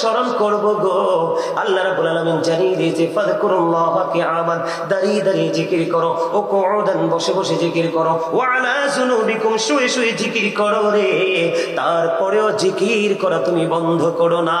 স্মরণ করব গো। আল্লাহ রাব্বুল আলামিন জানিয়ে দিয়েছে ফাযকুরুল্লাহকে আমার দাঁড়িয়ে দাঁড়িয়ে জিকির করো ও কুউদান বসে বসে জিকির করো, ওয়া আলা জুনুবিকুম শুয়ে শুয়ে জিকির করো রে। তারপরেও জিকির করা তুমি বন্ধ করো না।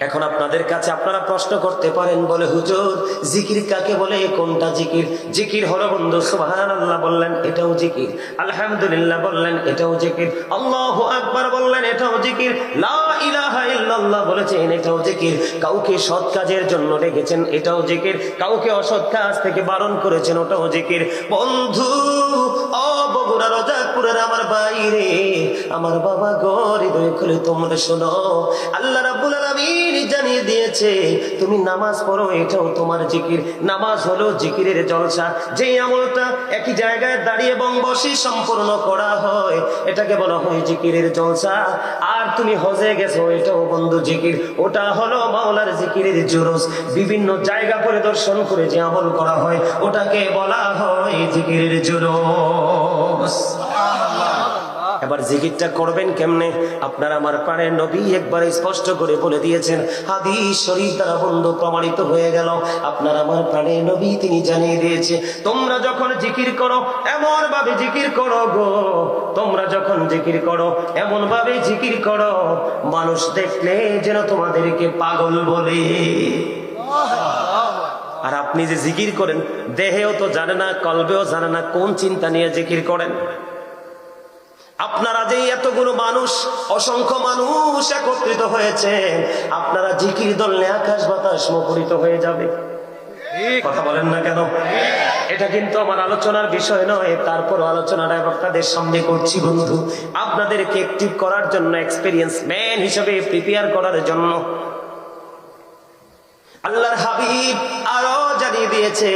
এখন আপনাদের কাছে আপনারা প্রশ্ন করতে পারেন, বলে হুজুর, জিকির কাকে বলে, কোনটা জিকির? জিকির হলো বন্ধু আল্লাহ বললেন, এটাও জিকির। আলহামদুলিল্লাহ বললেন, এটাও জিকির। আল্লাহ আকবার বললেন, এটাও জিকির। লা ইলাহা ইল্লাল্লাহ বলেছেন, এটাও জিকির। কাউকে সৎ কাজের জন্য রেখেছেন এটাও জিকির। কাউকে অসৎ কাজ থেকে বারণ করেছেন, ওটাও জিকির। বন্ধু বগুড়া আমার বাইরে। আমার বাবা গো, হৃদয় খুলে তোমরা শোনো। আল্লাহ রাব্বুল আলামিন জানিয়ে দিয়েছে, তুমি নামাজ পড়ো, এটাও তোমার জিকির। নামাজ হলো জিকিরের জলসা। যে আমলটা একই জায়গায় দাঁড়িয়ে এবং বসে সম্পূর্ণ করা হয়, এটাকে বলা হয় জিকিরের জলসা। আর তুমি হজে গেছো, এটাও বন্ধু জিকির। ওটা হলো মাওলার জিকিরের জোরস বিভিন্ন জায়গা পরিদর্শন করে যে আমল করা হয়, ওটাকে বলা হয় জিকিরের জোরস এবার জিকিরটা করবেন কেমনে? আপনার আমার প্রাণের নবী একবার স্পষ্ট করে বলে দিয়েছেন, হাদিস শরীফ দ্বারা বন্ধ প্রমাণিত হয়ে গেল। আপনার আমার প্রাণের নবী তিনি জানিয়ে দিয়েছে, তোমরা যখন জিকির করো এমন ভাবে জিকির করো গো। তোমরা যখন জিকির করো এমন ভাবে জিকির করো। মানুষ দেখলে যেন তোমাদেরকে পাগল বলে। আর আপনি যে জিকির করেন, দেহেও তো জানে না, কলবেও জানে না, কোন চিন্তা নিয়ে জিকির করেন? আপনারা যে এতগুলো মানুষ অসংখ্য মানুষ একত্রিত হয়েছে আপনারা জিকির দললে আকাশ বাতাস মুখরিত হয়ে যাবে। কথা বলেন না কেন? এটা কিন্তু আমার আলোচনার বিষয় নয় তারপর আলোচনাটা আপনাদের সামনে করছি বন্ধু। আপনাদেরকে অ্যাক্টিভ করার জন্য এক্সপিরিয়েন্স ম্যান হিসেবে প্রিপেয়ার করার জন্য আল্লাহর হাবিব আরও জানিয়ে দিয়েছে,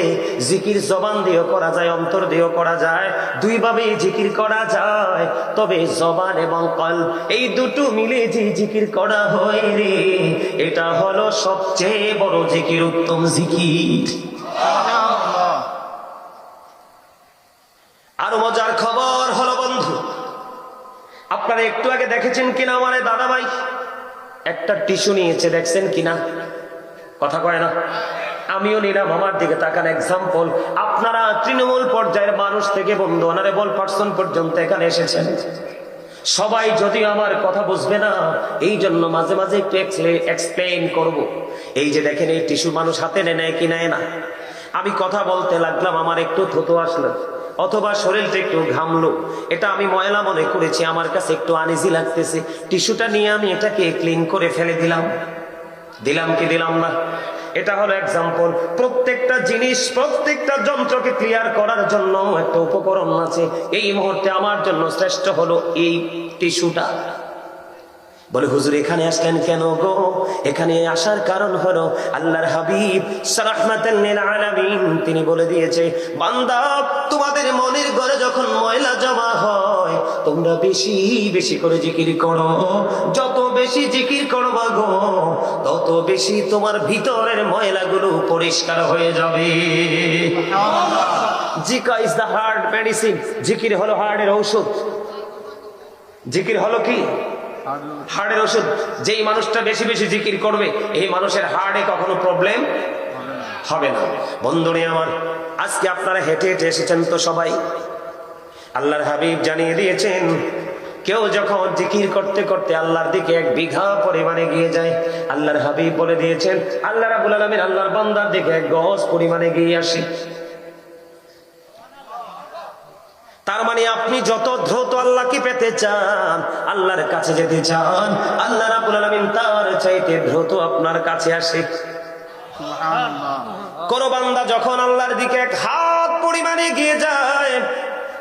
জিকির জবান দিয়েও করা যায়, অন্তর দিয়েও করা যায় দুই ভাবে জিকির করা যায়। তবে জবান এবং কল, এই দুটো মিলে যে জিকির করা হয় রে, এটা হলো সবচেয়ে বড় জিকির, উত্তম জিকির। আরও মজার খবর হলো বন্ধু, আপনারা একটু আগে দেখেছেন কিনা আমার দাদা ভাই একটা টিস্যু নিয়েছে, দেখছেন কিনা? কথা কয় না? আমিও নিলাম আমার দিকে তাকান এক্সাম্পল আপনারা তৃণমূল পর্যায়ের মানুষ থেকে বন্ধু অনারেবল পার্সন পর্যন্ত এখানে এসেছেন। সবাই যদিও আমার কথা বুঝবে না এই জন্য মাঝে মাঝে একটু এক্সপ্লেন করব। এই যে দেখেন, এই টিস্যু মানুষ হাতে নেয় কি নেয় না? আমি কথা বলতে লাগলাম, আমার একটু থতো আসলো, অথবা শরীরটা একটু ঘামলো। এটা আমি ময়লা মনে করেছি, আমার কাছে একটু আনিজি লাগতেছে। টিস্যুটা নিয়ে আমি এটাকে ক্লিন করে ফেলে দিলাম। দিলাম কি দিলাম না? এটা হলো এক্সাম্পল প্রত্যেকটা জিনিস, প্রত্যেকটা যন্ত্রকে ক্লিয়ার করার জন্য একটা উপকরণ আছে। এই মুহূর্তে আমার জন্য শ্রেষ্ঠ হলো এই টিস্যুটা। বলে, হুজুর, এখানে আসলেন কেন গো? এখানে আসার কারণ হলো আল্লাহর হাবিব আলামিন। তিনি বলে দিয়েছে, বান্দা, তোমাদের মনের ঘরে যখন ময়লা জমা হয়, তোমরা বেশি বেশি করে জিকির করো। যত বেশি জিকির করবা গো, তত বেশি তোমার ভিতরের ময়লাগুলো পরিষ্কার হয়ে যাবে। জিকা ইজ দ্য হার্ট মেডিসিন। জিকির হলো হার্টের ঔষধ। জিকির হলো কি? হার্টের ওষুধ, যেই মানুষটা বেশি বেশি জিকির করবে, এই মানুষের হার্টে কখনো প্রবলেম হবে না। বন্ধুরে আমার, আজকে আপনারা হেঁটে হেঁটে এসেছেন তো সবাই? আল্লাহর হাবিব জানিয়ে দিয়েছেন, কেউ যখন জিকির করতে করতে আল্লাহর দিকে এক বিঘা পরিমাণে গিয়ে যায়, আল্লাহর হাবিব বলে দিয়েছেন, আল্লাহ রাবুল আলমিন আল্লাহর বান্দার দিকে এক গজ পরিমাণে গিয়ে আসে। তার মানে আপনি যত দ্রুত আল্লাহকে পেতে চান আল্লাহর কাছে যেতে চান আল্লাহ রাবুল আলমিন তার চাইতে দ্রুত আপনার কাছে আসে। কোন বান্দা যখন আল্লাহর দিকে এক হাত পরিমাণে গিয়ে যায়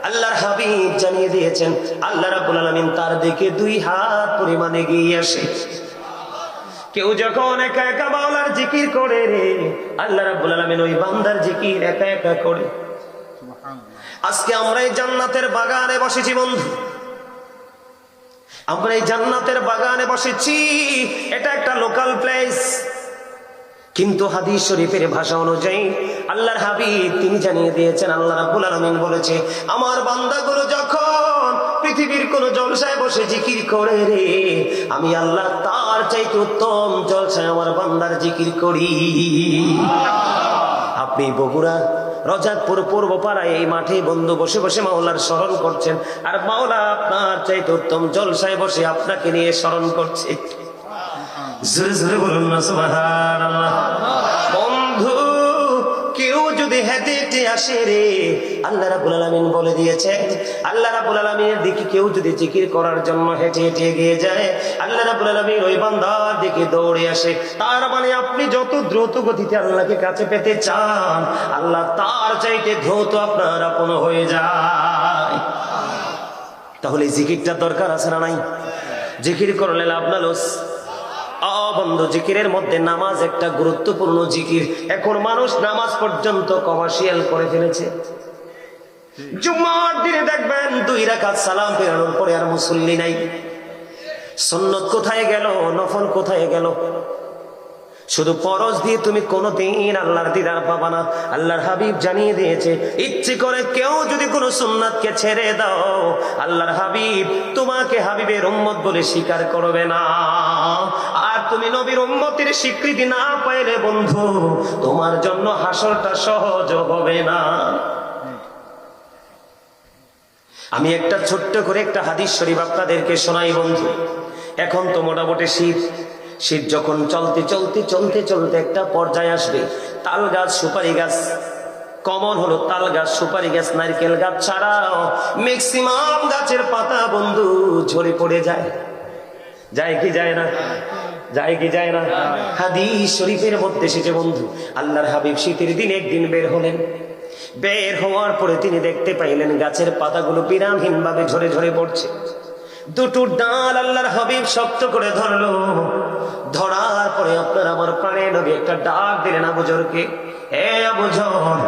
আল্লাহর হাবিব জানিয়ে দিয়েছেন আল্লাহ রাবুল আলমিন তার দিকে দুই হাত পরিমাণে গিয়ে আসে। কেউ যখন একা একা বাউলার জিকির করে রে আল্লাহ রাবুল আলমিন ওই বান্দার জিকির একা একা করে। আজকে আমরা এই জান্নাতের বাগানে বসেছি, বন্ধু। আমরা এই জান্নাতের বাগানে বসেছি। এটা একটা লোকাল প্লেস কিন্তু হাদিস শরীফের ভাষা অনুযায়ী আল্লাহর হাবিব তিনি জানিয়ে দিয়েছেন, আল্লাহ রাব্বুল আলামিন বলেছে, আমার বান্দাগুলো যখন পৃথিবীর কোন জলসায় বসে জিকির করে রে, আমি আল্লাহ তার চাইতে উত্তম জলসায় আমার বান্দার জিকির করি। আপনি বগুড়া রজাতপুর পূর্ব পাড়ায় এই মাঠে বন্ধু বসে বসে মাওলার স্মরণ করছেন। আর মাওলা আপনার চাইতে উত্তম জলসায় বসে আপনাকে নিয়ে স্মরণ করছে। জোরে জোরে বলুন না, সুবহানাল্লাহ। আসে রে। আল্লাহ রাবুল আলমিন বলে দিয়েছে আল্লাহ রাবুল দিকে কেউ যদি জিকির করার জন্য হেঁটে হেঁটে যায়, আল্লাহ রাবুল ওই বান্দার দিকে দৌড়ে আসে। তার মানে আপনি যত দ্রুত গতিতে আল্লাহকে কাছে পেতে চান, আল্লাহ তার চাইতে দ্রুত আপনার আপন হয়ে যায়। তাহলে জিকিরটা দরকার আছে না নাই? জিকির করলে লাভ না, লস। অবন্ধ জিকিরের মধ্যে নামাজ একটা গুরুত্বপূর্ণ জিকির। এখন মানুষ নামাজ পর্যন্ত কমার্শিয়াল করে ফেলেছে। জুম্মার দিনে দেখবেন দুই রাকাত সালাম ফেরানোর পরে আর মুসল্লি নাই। সন্ন্যত কোথায় গেল, নফল কোথায় গেল? শুধু পরশ দিয়ে তুমি কোনোদিন আল্লাহর দিদার পাবা না। আল্লাহর হাবিব জানিয়ে দিয়েছে, ইচ্ছে করে কেউ যদি কোনো সুন্নাতকে ছেড়ে দাও, আল্লাহর হাবিব তোমাকে হাবিবের উম্মত বলে স্বীকার করবে না। তুমি নবীর উম্মতের স্বীকৃতি না পাইলে বন্ধু, তোমার জন্য হাসরটা সহজ হবে না। আমি একটা ছোট্ট করে একটা হাদিস শরীফ আপনাদেরকে শোনাই, বন্ধু। এখন তো মোটামুটি শীত। শীত যখন চলতে চলতে চলতে চলতে একটা পর্যায়ে আসবে। তাল গাছ, সুপারি গাছ, কমন হলো তাল গাছ, সুপারি গাছ, নারকেল গাছ ছাড়াও ম্যাক্সিমাম গাছের পাতা, বন্ধু, ঝরে পড়ে যায়। যায় কি যায় না? যায় কি যায় না? শরীফের মধ্যে বন্ধু। আল্লাহর হাবিব শীতের দিন একদিন বের হলেন। বের হওয়ার পরে তিনি দেখতে পাইলেন, গাছের পাতাগুলো বিরামহীন ভাবে ঝরে ঝরে পড়ছে। দুটো ডাল আল্লাহর হাবিব শক্ত করে ধরলো। ধরার পরে আপনার আমার প্রাণে নবী একটা ডাক দিলেন আবু জরকে। এ আবু জর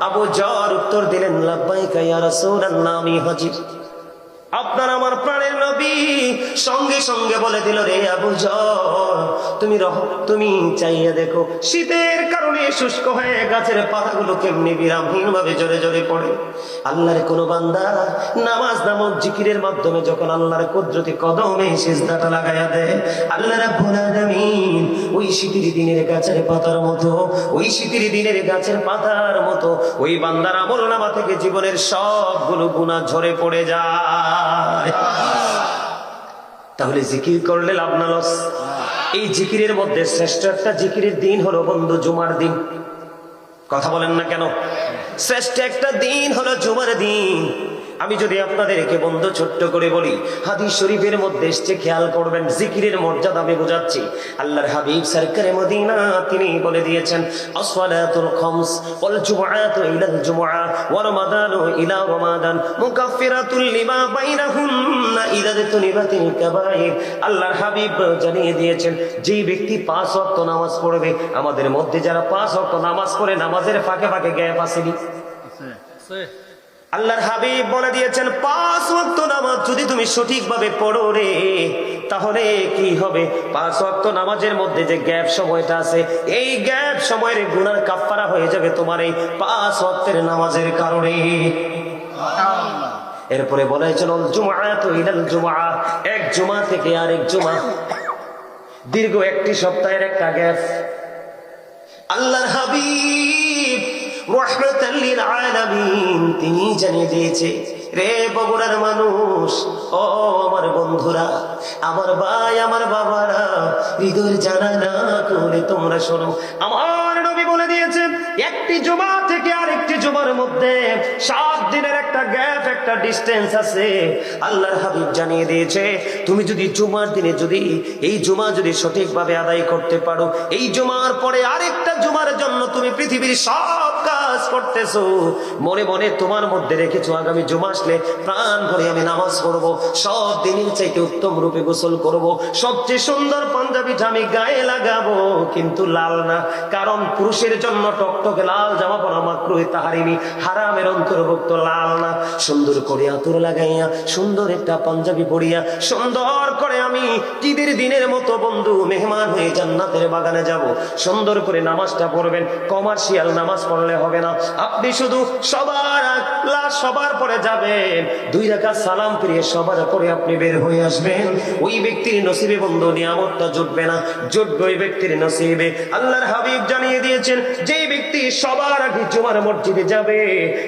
আবু জর উত্তর দিলেন, লাব্বাইকা ইয়া রাসূলুল্লাহ, আমি হাজির। আপনার আমার প্রাণের নবী। সঙ্গে সঙ্গে বলে দিল, রে আবু তুমি রহ, তুমি চাইয়া দেখো, শীতের কারণে শুষ্ক হয়ে গাছের পাতাগুলো কেমনি বিরামহীন ভাবে জোরে জোরে পড়ে। আল্লাহর কোন বান্দা নামাজ নামক জিকিরের মাধ্যমে যখন আল্লাহর কুদরতি কদমে সিজদাটা লাগাইয়া দেয়, আল্লাহ রাব্বুল আলামিন ওই শীতের দিনের গাছের পাতার মতো, ওই শীতের দিনের গাছের পাতার মতো, ওই বান্দার আমল নামা থেকে জীবনের সবগুলো গুণা ঝরে পড়ে যায়। তাহলে জিকির করলে লাভ না লস। এই জিকিরের মধ্যে শ্রেষ্ঠ একটা জিকিরের দিন হলো বন্ধু জুমার দিন। কথা বলেন না কেন? শ্রেষ্ঠ একটা দিন হলো জুমার দিন। আমি যদি আপনাদেরকে বন্ধু ছোট্ট করে বলি, হাদিস শরীফের মধ্যে এসছে, খেয়াল করবেন, জিকিরের মর্যাদা আমি বোঝাচ্ছি। আল্লাহর হাবিব সরকারে মদিনা, তিনি বলে দিয়েছেন, আসওয়ালাতুল খামস ওয়াল জুমআতু ইলাল জুমআ ওয়া রমাদানু ইলা রমাদান মুকাফফিরাতুল লিমা বাইনাহুন্না ইযা তুনিবাতিল কাবাইর। আল্লাহর হাবিব জানিয়ে দিয়েছেন যে ব্যক্তি পাঁচ ওয়াক্ত নামাজ পড়বে, আমাদের মধ্যে যারা পাঁচ ওয়াক্ত নামাজ পড়ে, নামাজের ফাঁকে ফাঁকে গ্যাপ আসেনি। আল্লাহর হাবিব বলে দিয়েছেন পাঁচ ওয়াক্ত নামাজ যদি তুমি সঠিকভাবে পড়ো রে তাহলে কি হবে? পাঁচ ওয়াক্ত নামাজের মধ্যে যে গ্যাপ সময়টা আছে এই গ্যাপ সময়ের গুনার কাফফারা হয়ে যাবে তোমার এই পাঁচ ওয়াক্তের নামাজের কারণে। এরপরে বলা হয়েছিল জুমা তো ইলাল জুমা এক জুমা থেকে আরেক জুমা। দীর্ঘ একটি সপ্তাহের একটা গ্যাপ। আল্লাহর হাবিব তিনি জানিয়ে দিয়েছে, রে বগুড়ার মানুষ, ও আমার বন্ধুরা, আমার ভাই, আমার বাবারা, হৃদয়ের জানা না করে তোমরা শোনো। আমার নবী বলে দিয়েছে, একটি জমা থেকে আরেকটি জমার মধ্যে সাত দিনের একটা গ্যাপ, একটা ডিস্টেন্স আছে। আল্লাহর হাবিব জানিয়ে দিয়েছে, তুমি যদি জুমার দিনে যদি এই জুমা যদি সঠিকভাবে আদায় করতে পারো, এই জুমার পরে আরেকটা জুমার জন্য তুমি পৃথিবীর সব কাজ করতেছো। মনে মনে তোমার মধ্যে রেখেছো, আগামী জুমা আসলে প্রাণ ভরে আমি নামাজ পড়ব, সব দিনের চাইতে উত্তম রূপে গোসল করব, সবচেয়ে সুন্দর পাঞ্জাবিটা আমি গায়ে লাগাবো, কিন্তু লাল না, কারণ পুরুষের জন্য টকটকে লাল জামা পরা মাকরুই তাহারিমি হারামের অন্তর্ভুক্ত লাল না। সুন্দর করে আতুর লাগাইয়া, সুন্দর একটা পাঞ্জাবি পরিয়া, সুন্দর করে আমি ঈদের দিনের মতো বন্ধু, মেহমান হয়ে জান্নাতের বাগানে যাব। সুন্দর করে নামাজটা পড়বেন কমার্শিয়াল নামাজ পড়লে হবে না। আপনি শুধু সবার সবার পরে যাবেন। দুই রাখা সালাম ফিরিয়ে সবার পরে আপনি বের হয়ে আসবেন। ওই ব্যক্তির নসিবে বন্ধু নিয়ামতটা জুটবে না। জুটবে ওই ব্যক্তির নসিবে। আল্লাহর হাবিব জানিয়ে দিয়েছেন যে ব্যক্তি সবার আগে জুমার মসজিদে যাবে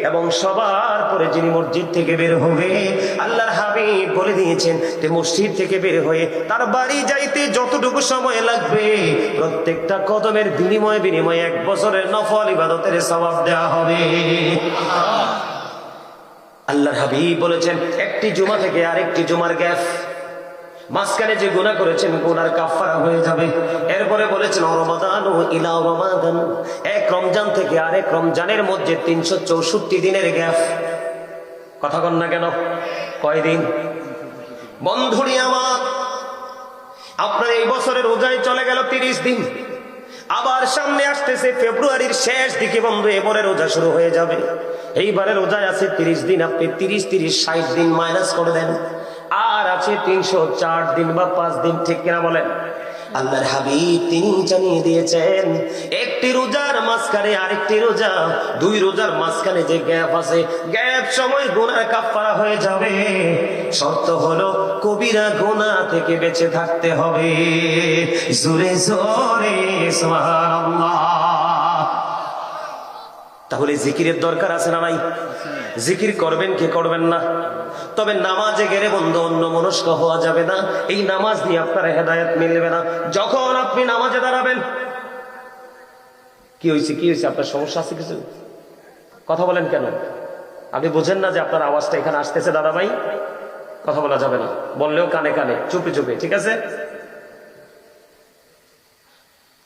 এবং সবার পরে যিনি মসজিদ থেকে বের হবে, আল্লাহর হাবিব বলে দিয়েছেন যে মসজিদ থেকে বের হয়ে তার বাড়ি যাইতে যতটুকু সময় লাগবে, প্রত্যেকটা কদমের বিনিময়ে বিনিময়ে এক বছরের নফল ইবাদতের সবাব দেওয়া হবে। আল্লাহর হাবিব বলেছেন, একটি জুমা থেকে আরেকটি জুমার গ্যাপ মাঝখানে যে গুণা করেছেন, গুনার কাফারা হয়ে যাবে। এরপরে বলেছেন, রমাদান ও ইলা রমাদান। এক রমজান থেকে আরেক রমজানের মধ্যে তিনশো চৌষট্টি দিনের গ্যাপ। কথা কন না কেন? কয়দিন? বন্ধুরি আমার, আপনার এই বছরের রোজায় চলে গেল তিরিশ দিন। আবার সামনে আসতেছে ফেব্রুয়ারির শেষ দিকে বন্ধু, এবারে রোজা শুরু হয়ে যাবে। এইবারে রোজায় আছে তিরিশ দিন, আপনি তিরিশ তিরিশ, ষাট দিন মাইনাস করে দেন। আর আছে, তিনশো চার দিন বা পাঁচ দিন, ঠিক কিনা বলেন? আল্লাহর হাবিব তিনি জানিয়ে দিয়েছেন, একটি রোজার মাঝখানে আরেকটি রোজা, দুই রোজার মাঝখানে যে গ্যাপ আছে, গ্যাপ সময় গুনার কাফারা হয়ে যাবে। শর্ত হলো কবিরা গোনা থেকে বেঁচে থাকতে হবে। জোরে জোরে, সুবহানাল্লাহ। তাহলে জিকিরের দরকার আছে না নাই? জিকির করবেন কে করবেন না? তবে নামাজে গেলে বন্ধু, অন্য মনস্ক হওয়া যাবে না। এই নামাজ নিয়ে আপনার হেদায়ত মিলবে না। যখন আপনি নামাজে দাঁড়াবেন, কি হয়েছে কি হয়েছে আপনার সমস্যা আছে কিছু? কথা বলেন কেন? আপনি বোঝেন না যে আপনার আওয়াজটা এখানে আসতেছে দাদা ভাই কথা বলা যাবে না। বললেও কানে কানে, চুপে চুপে, ঠিক আছে?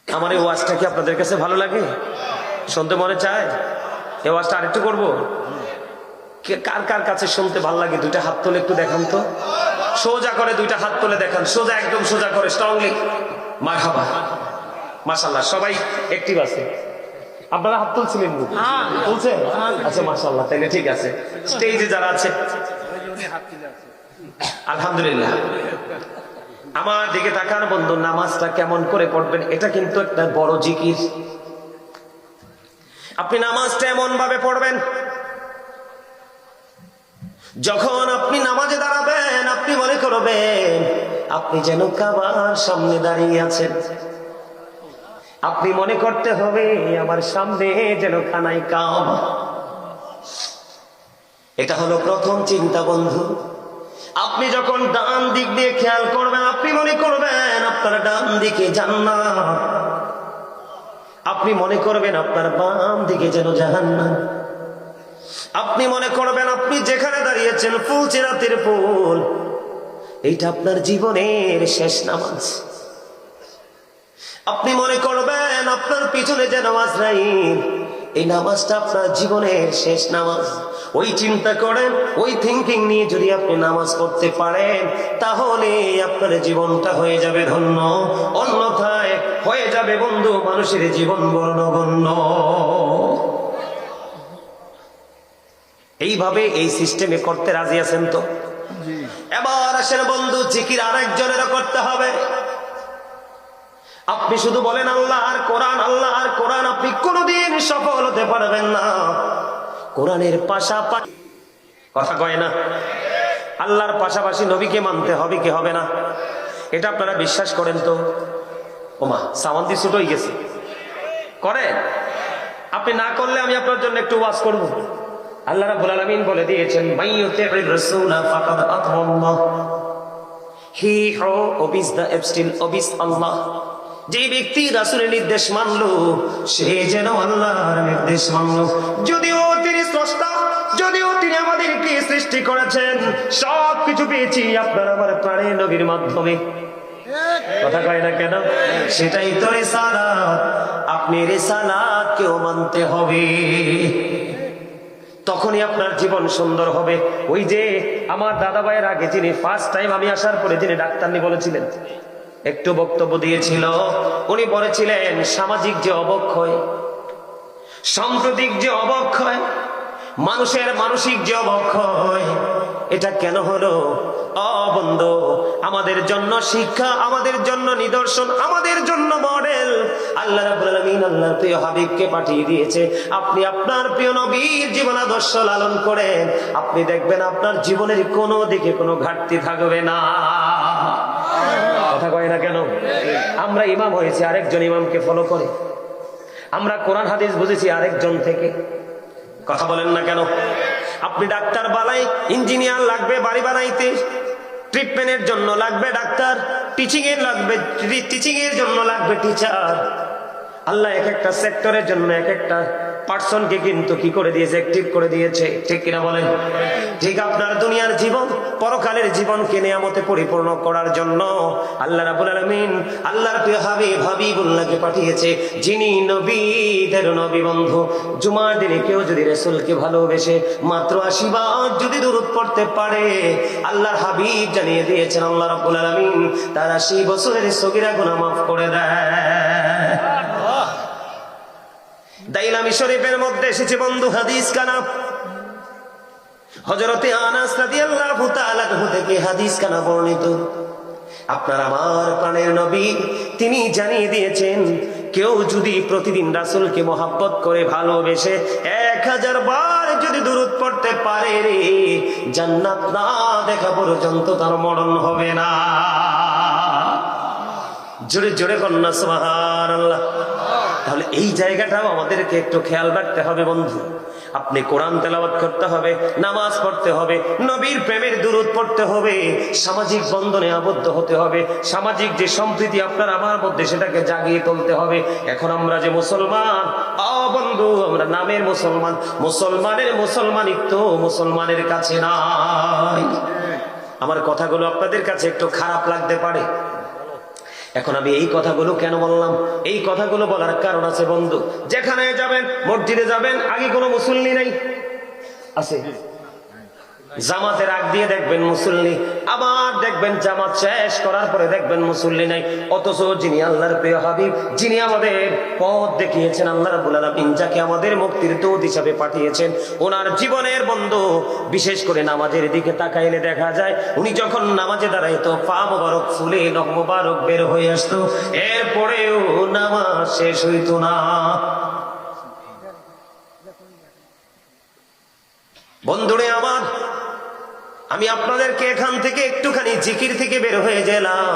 আমার এই ওয়াজটা কি আপনাদের কাছে ভালো লাগে? শুনতে মনে চায়? এই ওয়াজটা আরেকটু করব? কে- কার কার কাছে শুনতে ভালো লাগে? দুইটা হাত তুলে একটু দেখান তো। সোজা করে দুইটা হাত তুলে দেখান। সোজা একদম সোজা করে স্ট্রংলি মারহাবা। মাশাল্লাহ সবাই একটিভ আছে। আপনারা হাত তুলছিলেন বুঝি? তুলছেন? আচ্ছা মাশাল্লাহ তাইলে ঠিক আছে। স্টেজে যারা আছে। আলহামদুলিল্লাহ। আমার দিকে তাকান বন্ধু নামাজটা কেমন করে পড়বেন এটা কিন্তু একটা বড় জিকির। আপনি নামাজটা এমন ভাবে পড়বেন। যখন আপনি নামাজে দাঁড়াবেন, আপনি মনে করবেন, আপনি যেন কাবার সামনে দাঁড়িয়ে আছেন। আপনি মনে করতে হবে, আমার সামনে যেন খানাই কাম এটা হলো প্রথম চিন্তা, বন্ধু। আপনি যখন ডান দিক দিয়ে খেয়াল করবেন, আপনি মনে করবেন, আপনার ডান দিকে জান্নাত আপনি মনে করবেন আপনার বাম দিকে যেন জাহান্নাম। আপনি মনে করবেন আপনি যেখানে দাঁড়িয়েছেন ফুল চেরাতের ফুল, এইটা আপনার জীবনের শেষ নামাজ। আপনি মনে করবেন আপনার পিছনে যে নামাজ নাই, এই নামাজটা আপনার জীবনের শেষ নামাজ। ওই চিন্তা করেন, ওই থিঙ্কিং নিয়ে যদি আপনি নামাজ পড়তে পারেন, তাহলে আপনার জীবনটা হয়ে যাবে ধন্য। অন্যথায় হয়ে যাবে বন্ধু মানুষের জীবন বর্ণগণ্য। এইভাবে এই সিস্টেমে করতে রাজি আছেন তো? এবার আসেন বন্ধু জিকির আরেকজনেরও করতে হবে। আপনি শুধু বলেন আল্লাহ আর কোরআন আল্লাহ আর কোরআন আপনি কোনোদিন সফল হতে পারবেন না। কোরআনের পাশাপাশি কথা কয় না? আল্লাহর পাশাপাশি নবীকে মানতে হবে কি হবে না? এটা আপনারা বিশ্বাস করেন তো? ওমা, সামান্তি ছুট হয়ে গেছে। করে আপনি না করলে আমি আপনার জন্য একটু ওয়াজ করব। আল্লাহ রাব্বুল আলামিন বলে দিয়েছেন মাইয়ুতির রাসূলা ফাকাদ আতাল্লাহ হি হো ওবিস দ্য এবস্টিল ওবিস আল্লাহ। যে ব্যক্তি রাসূলের নির্দেশ মানলো, সে যেন আল্লাহর নির্দেশ মানলো। যদিও তিনি স্রষ্টা, যদিও তিনি আমাদেরকে সৃষ্টি করেছেন সব কিছু পেয়েছি আপনার আমার প্রাণে নবীর মাধ্যমে। কথা কয় না কেন? সেটাই তো রেসালাত। আপনি রেসালাত কেউ মানতে হবে। তখনই আপনার জীবন সুন্দর হবে। ওই যে আমার দাদা ভাইয়ের আগে যিনি ফার্স্ট টাইম আমি আসার পরে যিনি ডাক্তারনি বলেছিলেন, একটু বক্তব্য দিয়েছিল। উনি বলেছিলেন, সামাজিক যে অবক্ষয়, সাম্প্রতিক যে অবক্ষয়, মানুষের মানসিক যে অবক্ষয় এটা কেন হলো? অবন্ধ আমাদের জন্য শিক্ষা, আমাদের জন্য নিদর্শন, আমাদের জন্য মডেল। আল্লাহ আল্লাহর প্রিয় হাবিবকে পাঠিয়ে দিয়েছে। আপনি আপনার প্রিয় নবীর জীবন আদর্শ লালন করেন। আপনি দেখবেন আপনার জীবনের কোনো দিকে কোনো ঘাটতি থাকবে না। কথা কয় না কেন? আমরা ইমাম হয়েছি, আরেকজন ইমামকে ফলো করে। আমরা কোরআন, হাদিস বুঝেছি আরেকজন থেকে। কথা বলেন না কেন? আপনি ডাক্তার বালাই ইঞ্জিনিয়ার লাগবে, বাড়ি বানাইতে। ট্রিটমেন্টের জন্য লাগবে ডাক্তার টিচিং এর লাগবে টিচিং এর জন্য লাগবে টিচার আল্লাহ এক একটা সেক্টরের জন্য এক একটা পার্সনকে কিন্তু কি করে দিয়েছে অ্যাক্টিভ করে দিয়েছে। ঠিক কিনা বলেন? ঠিক আপনার দুনিয়ার জীবন? পরকালের জীবনকে নিয়ামতে পরিপূর্ণ করার জন্য আল্লাহ রাবুল আলমিন আল্লাহর প্রিয় হাবিব হাবিবুল্লাহকে পাঠিয়েছে। যিনি নবীদের নবী বন্ধু। জুমার দিনে কেউ যদি রসুলকে ভালোবেসে মাত্র আশীর্বাদ যদি দূরত পড়তে পারে আল্লাহর হাবিব জানিয়ে দিয়েছেন আল্লাহ রাবুল আলমিন তার আশি বছরের সগিরা গুণা মাফ করে দেয় দাইলামি শরীফের মধ্যে এসেছে বন্ধু হাদিস কানা হজরতে আনাস থেকে হাদিস কানা বর্ণিত। আপনার আমার প্রাণের নবী, তিনি জানিয়ে দিয়েছেন, কেউ যদি প্রতিদিন রাসুলকে মহাব্বত করে ভালোবেসে এক হাজার বার যদি দূরত পড়তে পারে রে, জান্নাত না দেখা পর্যন্ত তার মরণ হবে না। জোরে জোরে কন্যা সুবহান আল্লাহ তাহলে এই জায়গাটাও আমাদেরকে একটু খেয়াল রাখতে হবে বন্ধু। আপনি কোরআন তেলাওয়াত করতে হবে, নামাজ পড়তে হবে, নবীর প্রেমের দূরত পড়তে হবে, সামাজিক বন্ধনে আবদ্ধ হতে হবে, সামাজিক যে সম্প্রীতি আপনার আমার মধ্যে সেটাকে জাগিয়ে তুলতে হবে। এখন আমরা যে মুসলমান অ বন্ধু, আমরা নামের মুসলমান, মুসলমানের মুসলমানিত্ব মুসলমানের কাছে নাই। আমার কথাগুলো আপনাদের কাছে একটু খারাপ লাগতে পারে। এখন আমি এই কথাগুলো কেন বললাম? এই কথাগুলো বলার কারণ আছে বন্ধু, যেখানে যাবেন, মসজিদে যাবেন, আগে কোনো মুসল্লি নাই। আছে? জামাতের আগ দিয়ে দেখবেন মুসল্লি, আবার দেখবেন জামাত শেষ করার পরে দেখবেন মুসল্লি নাই। অথচ যিনি আল্লাহর প্রিয় হাবিব, যিনি আমাদের পথ দেখিয়েছেন আল্লাহ রাব্বুল আলামিন, যাকে আমাদের মুক্তির দূত হিসাবে পাঠিয়েছেন, ওনার জীবনের বন্ধু, বিশেষ করে নামাজের দিকে তাকাইলে দেখা যায়, উনি যখন নামাজে দাঁড়াইতো, পা মোবারক ফুলে, নখ মোবারক বের হয়ে আসতো, এরপরেও নামাজ শেষ হইতো না। বন্ধুরে আমার আমি আপনাদেরকে এখান থেকে একটুখানি জিকির থেকে বের হয়ে গেলাম।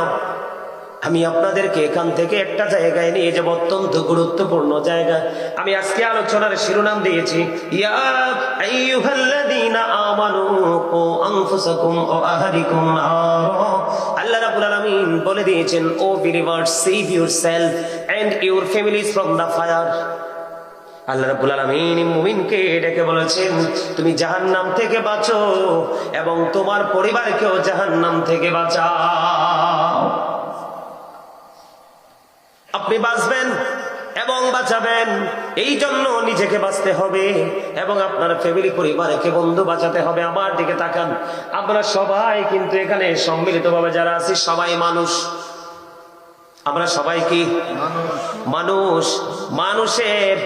আমি আপনাদেরকে এখান থেকে একটা জায়গায় নিয়ে যাব, অত্যন্ত গুরুত্বপূর্ণ জায়গা। আমি আজকে আলোচনার শিরোনাম দিয়েছি বলে দিয়েছেন, O believers save yourself and your families from the fire. Allah রাব্বুল আলামিন মুমিনকে ডেকে বলেছেন, তুমি জাহান্নাম থেকে বাঁচো এবং তোমার পরিবারকেও জাহান্নাম থেকে বাঁচাও। আপনি বাঁচবেন এবং বাঁচাবেন, এই জন্য নিজেকে বাঁচতে হবে এবং আপনার ফ্যামিলি পরিবারকে বন্ধু বাঁচাতে হবে। আমার দিকে তাকান, আমরা সবাই কিন্তু এখানে সম্মিলিতভাবে যারা আছি, সবাই মানুষ। আমরা সবাই কি? মানুষ। মানুষের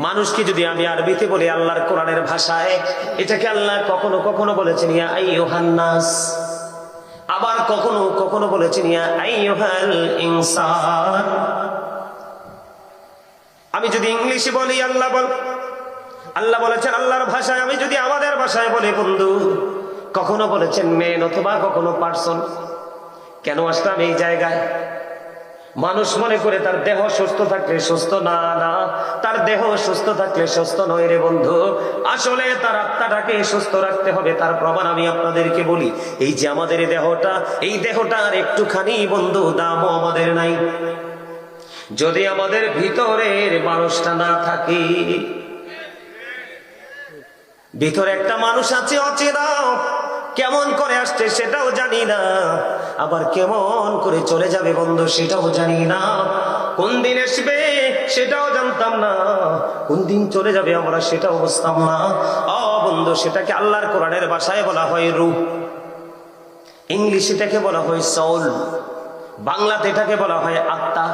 মানুষকে যদি আমি আরবিতে বলি আল্লাহর কোরআনের ভাষায়, এটাকে আল্লাহ কখনো কখনো বলেছেন, ইয়া আইয়ুহান্নাস। আবার কখনো কখনো বলেছেন, ইয়া আইয়ুহাল ইনসান। আমি যদি ইংলিশে বলি, আল্লাহ বল, আল্লাহ বলেছেন, আল্লাহর ভাষায় আমি যদি আমাদের ভাষায় বলি, বন্ধু। কখনো বলেছেন মেন অথবা কখনো পার্সন। কেন আসলাম এই জায়গায়? মানুষ মনে করে তার দেহ সুস্থ থাকলে সুস্থ, না না, তার দেহ সুস্থ থাকলে সুস্থ নয় রে বন্ধু। আসলে তার আত্মাটাকে সুস্থ রাখতে হবে, তার প্রমাণ আমি আপনাদেরকে বলি। এই যে আমাদের দেহটা, এই দেহটার একটুখানি বন্ধু, দামও আমাদের নাই। যদি আমাদের ভিতরের মানুষটা না থাকে, ভিতরে একটা মানুষ আছে অচেনা কেমন করে আসছে সেটাও জানি না। আবার কেমন করে চলে যাবে বন্ধু সেটাও জানি না। কোন দিন আসবে সেটাও জানতাম না। কোন দিন চলে যাবে আমরা সেটাও বুঝতাম না। অ বন্ধু, সেটাকে আল্লাহর কোরআনের ভাষায় বলা হয় রূপ ইংলিশে এটাকে বলা হয় সৌল বাংলাতে এটাকে বলা হয় আত্মা।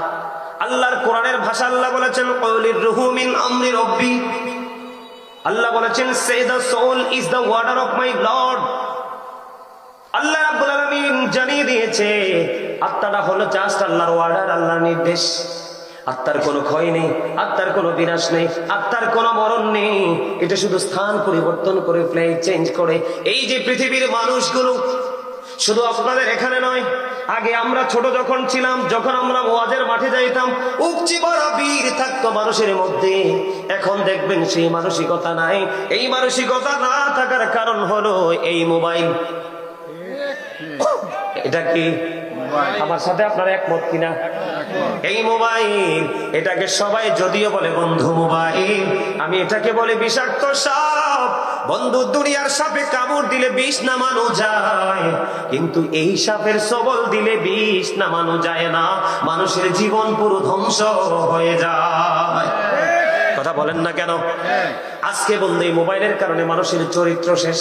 আল্লাহর কোরআনের ভাষা আল্লাহ বলেছেন কৌলির রুহুমিন আমরি রব্বি। আল্লাহ বলেছেন, say the soul is the order of my lord. Allah রাব্বুল আলামিন জানিয়ে দিয়েছে, আত্মাটা হলো জাস্ট আল্লাহর ওয়ার্ডার আল্লাহর নির্দেশ। আত্মার কোনো ক্ষয় নেই, আত্মার কোনো বিনাশ নেই, আত্মার কোনো মরণ নেই। এটা শুধু স্থান পরিবর্তন করে প্লেন চেঞ্জ করে। এই যে পৃথিবীর মানুষগুলো, শুধু আপনাদের এখানে নয়, আগে আমরা ছোট যখন ছিলাম, যখন আমরা ওয়াজের মাঠে যাইতাম উপচি বড় বীর থাকতো মানুষের মধ্যে। এখন দেখবেন সেই মানসিকতা নাই। এই মানসিকতা না থাকার কারণ হলো এই মোবাইল। এটা কি? আমার সাথে আপনার একমত কিনা? এই মোবাইল, এটাকে সবাই যদিও বলে বন্ধু মোবাইল, আমি এটাকে বলে বিষাক্ত সাপ। বন্ধু, দুনিয়ার সাপে কামড় দিলে বিষ নামানো যায়, কিন্তু এই সাপের সবল দিলে বিষ নামানো যায় না। মানুষের জীবন পুরো ধ্বংস হয়ে যায়। কথা বলেন না কেন? আজকে বন্ধু, এই মোবাইলের কারণে মানুষের চরিত্র শেষ।